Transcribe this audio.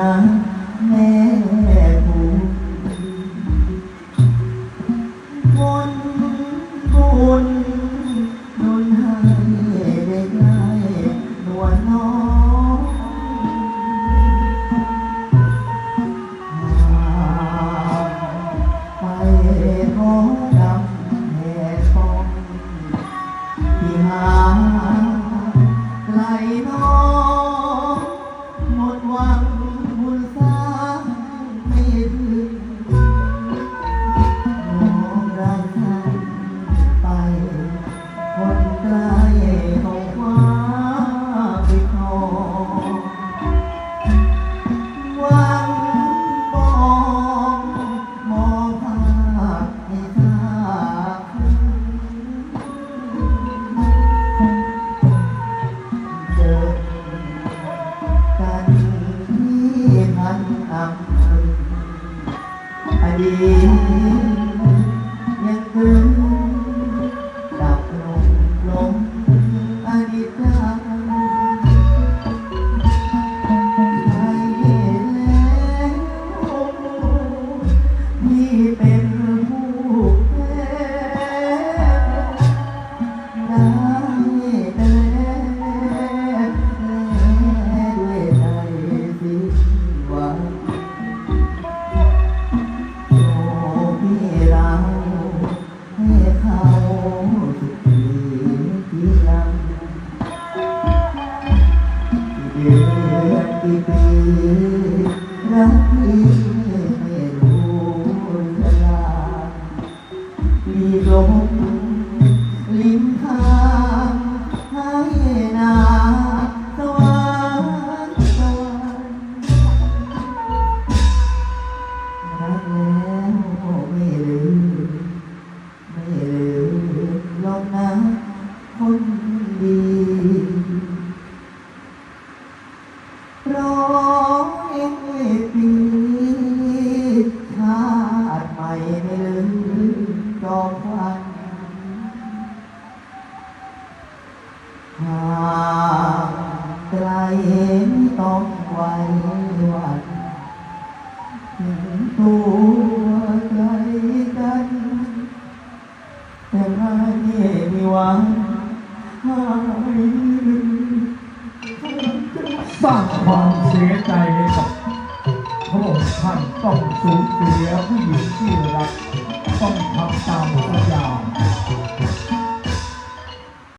แม่ผู้คนบุญนุนให้ได้ไกลนวลน้องไปขอดำแห่ฟองที่หาไหลน้องหมดหวัง บุญฟ้า ดี กี่เดือนกี่ปีรักพี่ไม่รู้เวลามีลมลิ้นทางให้นาสวรรค์สวรรค์รักแล้วไม่ลืมไม่ลืมหรอกนะคนดี อมควันหางไกลต้องไว้วันถึงตัวใจกัน แต่ไม่มีวังหายสร้างความเสียใจให้กับพระองค์ท่านต้องสูญเสียผู้หญิง